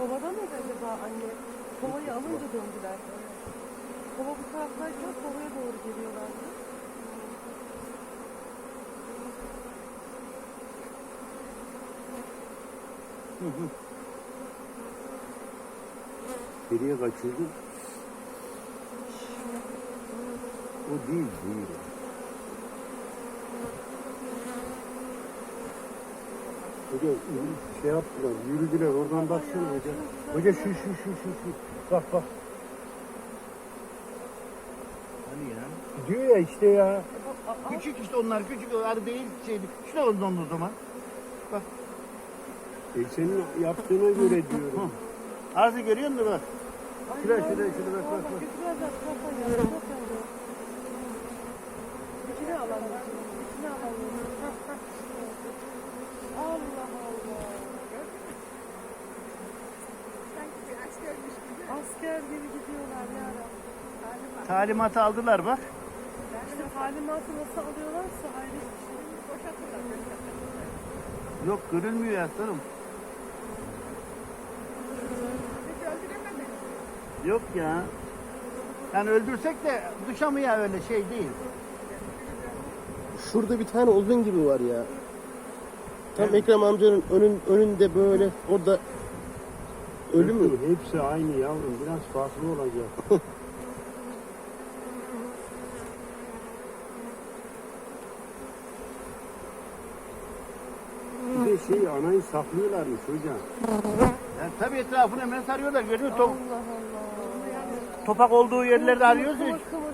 Babadan mı acaba anne? Kovayı alınca döndüler. Kova bu taraftayken kovaya doğru geliyorlardı. Nereye kaçıyordun? O değil, değil. Hoca şey yaptılar, yürüdüler. Oradan baksana hoca. Hoca şu, şu, şu, şu, şu. Bak bak. Hani ya? Gidiyor ya işte ya. Küçük işte onlar küçük arı değil şeydi. Şuna oldu o zaman. E senin yaptığına göre diyorum. Arızı görüyor musun bak? Şuraya, şuraya, şuraya bak, bak, bak. Asker gibi gidiyorlar ya Rabbi. Talimatı aldılar bak. İşte talimatı nasıl alıyorlarsa ayrı bir şey. Yok görülmüyor aslanım. Yok ya. Yani öldürsek de dışamıyor öyle şey değil. Şurada bir tane uzun gibi var ya. Tam Ekrem amcanın önün, önünde böyle orada ölü mü? Hepsi aynı yavrum. Biraz farklı olacak. Bir de şey anayı saklıyorlarmış hocam. Yani tabii etrafını hemen sarıyorlar. Görüyor musun? Top- Allah Allah. Topak olduğu yerlerde arıyoruz ya. Kıvır.